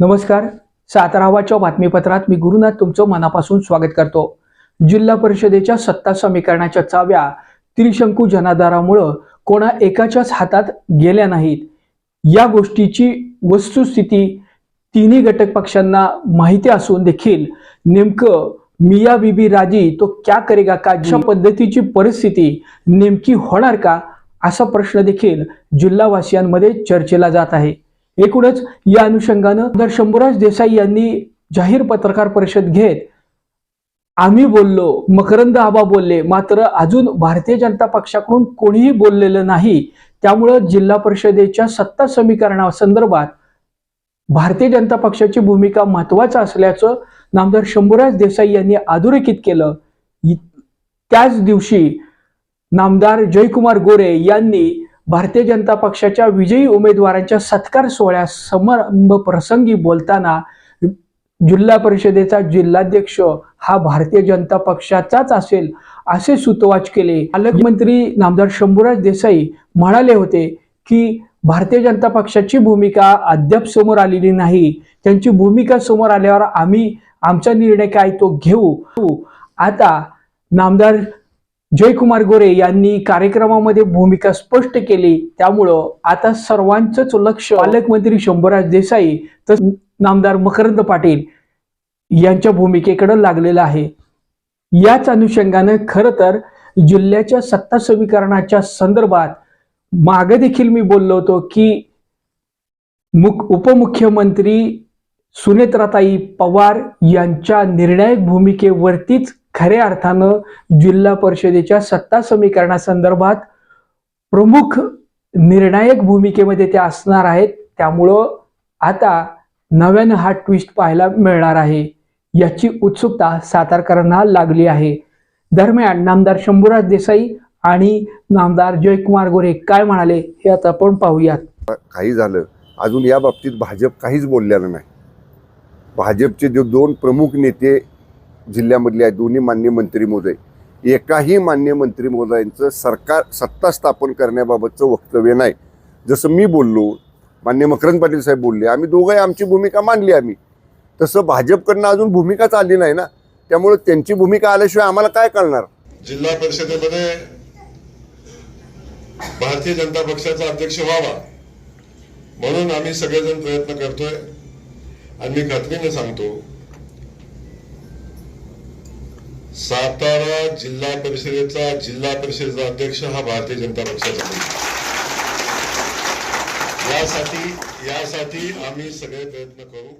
नमस्कार. सातारावाच्या बातमीपत्रात मी गुरुनाथ तुमचं मनापासून स्वागत करतो. जिल्हा परिषदेच्या सत्ता समीकरणाच्या चाव्या त्रिशंकू जनाधारामुळं कोणा एकाच्याच हातात गेल्या नाहीत. या गोष्टीची वस्तुस्थिती तिन्ही घटक पक्षांना माहिती असून देखील नेमकं मिया बीबी राजी तो क्या करेगा? का अशा पद्धतीची परिस्थिती नेमकी होणार का? असा प्रश्न देखील जिल्हावासियांमध्ये चर्चेला जात आहे. एकूणच या अनुषंगानं तर शंभूराज देसाई यांनी जाहीर पत्रकार परिषद घेत आम्ही बोललो मकरंद आबा बोलले मात्र अजून भारतीय जनता पक्षाकडून कोणीही बोललेलं नाही. त्यामुळं जिल्हा परिषदेच्या सत्ता समीकरणासंदर्भात भारतीय जनता पक्षाची भूमिका महत्त्वाचा असल्याचं नामदार शंभूराज देसाई यांनी अधोरेखित केलं. त्याच दिवशी नामदार जयकुमार गोरे यांनी भारतीय जनता पक्षाच्या विजयी उमेदवारांच्या सत्कार सोहळ्या समारंभ प्रसंगी बोलताना जिल्हा परिषदेचा जिल्हाध्यक्ष हा भारतीय जनता पक्षाचाच असेल असे सुतवाच केले. पालकमंत्री नामदार शंभूराज देसाई म्हणाले होते की भारतीय जनता पक्षाची भूमिका अद्याप समोर आलेली नाही. त्यांची भूमिका समोर आल्यावर आम्ही आमचा निर्णय काय तो घेऊ. आता नामदार जयकुमार गोरे यांनी कार्यक्रमामध्ये भूमिका स्पष्ट केली. त्यामुळं आता सर्वांचंच लक्ष पालकमंत्री शंभूराज देसाई तर नामदार मकरंद पाटील यांच्या भूमिकेकडे लागलेलं आहे. याच अनुषंगानं खरं तर जिल्ह्याच्या सत्ता समीकरणाच्या संदर्भात मागे देखील मी बोललो होतो की मुख उपमुख्यमंत्री सुनेत्राताई पवार यांच्या निर्णायक भूमिकेवरतीच खऱ्या अर्थानं जिल्हा परिषदेच्या सत्ता समीकरणासंदर्भात प्रमुख निर्णायक भूमिकेमध्ये त्या असणार आहेत. त्यामुळं आता नव्यानं हा ट्विस्ट पाहायला मिळणार आहे. याची उत्सुकता सातारकरांना लागली आहे. दरम्यान नामदार शंभूराज देसाई आणि नामदार जयकुमार गोरे काय म्हणाले हे आता आपण पाहूयात. काही झालं. अजून या बाबतीत भाजप काहीच बोललेलं नाही. भाजपचे जे दोन प्रमुख नेते जिल्ह्यामधले आहेत दोन्ही मान्य मंत्री महोदय. एकाही मान्य मंत्री महोदयांचं सरकार सत्ता स्थापन करण्याबाबतचं वक्तव्य नाही. जसं मी बोललो मान्य मकरंद पाटील साहेब बोलले आम्ही दोघंही आमची भूमिका मांडली आम्ही. तसं भाजपकडनं अजून भूमिकाच आली नाही ना. त्यामुळे त्यांची भूमिका आल्याशिवाय आम्हाला काय कळणार? जिल्हा परिषदेमध्ये भारतीय जनता पक्षाचा अध्यक्ष व्हावा म्हणून आम्ही सगळेजण प्रयत्न करतोय. आणि मी खात्रीने सांगतो सातारा जिल्हा परिषदेचा जिल्हा परिषदेचा अध्यक्ष हा भारतीय जनता पक्षाचा आहे. यासाठी यासाठी आम्ही सगळे प्रयत्न करू